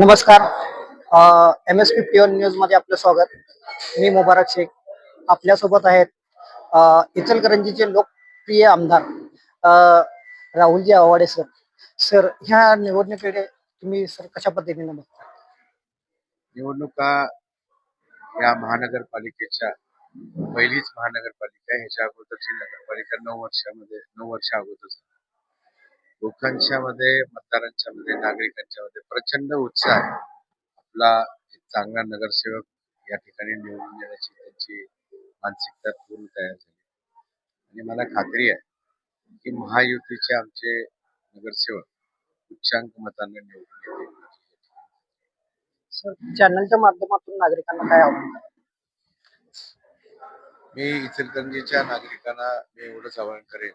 नमस्कार. M S fifty one न्यूजमध्ये आपलं स्वागत. मी मुबारक शेख. आपल्यासोबत आहेत इचलकरंजीचे लोकप्रिय आमदार अ, राहुलजी आवाडे सर. सर ह्या निवडणुकीकडे तुम्ही सर कशा पद्धतीने बघता? निवडणुका या महानगरपालिकेच्या पहिलीच महानगरपालिका ह्याच्या अगोदरची नगरपालिका नऊ वर्षामध्ये नऊ वर्षा अगोदर. झाली. लोकांच्या मध्ये मतदारांच्या मध्ये नागरिकांच्या मध्ये प्रचंड उत्साह आहे. आपला चांगला नगरसेवक या ठिकाणी निवडून येण्याची त्यांची मानसिकता पूर्ण तयार झाली. आणि मला खात्री आहे की महायुतीचे आमचे नगरसेवक उच्चांक मतांना निवडून येतील. सर चॅनलच्या माध्यमातून नागरिकांना काय आव्हान कराल? मी इचलकरंजीच्या नागरिकांना मी एवढंच आवाहन करेन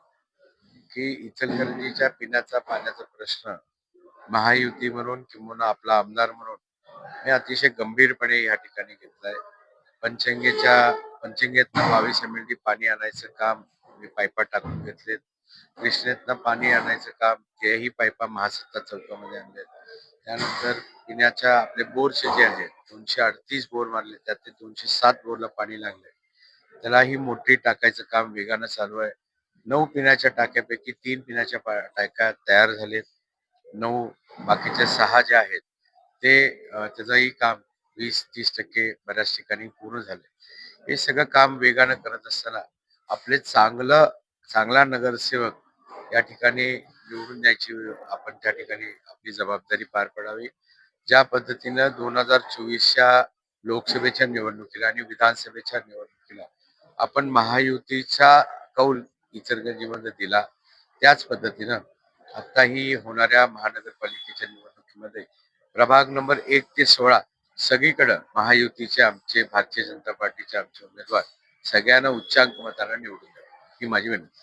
की इचलकरंजीच्या पिण्याचा पाण्याचा प्रश्न महायुती म्हणून किंवा आपला आमदार म्हणून मी अतिशय गंभीरपणे या ठिकाणी घेतलाय. पंचंगेच्या पंचंगेतनं बावीस एम एल डी पाणी आणायचं काम मी पायपा टाकून घेतलेत. कृष्णेतनं पाणी आणायचं काम तेही पायपा महासत्ता चौकामध्ये आणलेत. त्यानंतर पिण्याच्या आपले बोरचे जे आहेत दोनशे अडतीस बोर मारले त्यात ते दोनशे सात बोरला पाणी लागले. त्यालाही मोठी टाकायचं काम वेगानं चालू आहे. नऊ पिण्याच्या टाक्यापैकी तीन पिण्याच्या टाक्या तयार झालेत. नऊ बाकीचे सहा जे आहेत ते त्याचंही काम वीस तीस टक्के बऱ्याच ठिकाणी पूर्ण झाले हे सगळं काम वेगानं करत असताना आपले चांगलं चांगला नगरसेवक या ठिकाणी निवडून द्यायची आपण त्या ठिकाणी आपली जबाबदारी पार पडावी. ज्या पद्धतीनं दोन हजार चोवीसच्या लोकसभेच्या निवडणुकीला आणि विधानसभेच्या निवडणुकीला आपण महायुतीचा कौल इचलकरंजीमध्ये दिला. त्याच पद्धतीनं आताही होणाऱ्या महानगरपालिकेच्या निवडणुकीमध्ये प्रभाग नंबर एक ते सोळा सगळीकडं महायुतीचे आमचे भारतीय जनता पार्टीचे आमचे उमेदवार सगळ्यांना उच्चांक मताला निवडून द्यावे. ही माझी विनंती.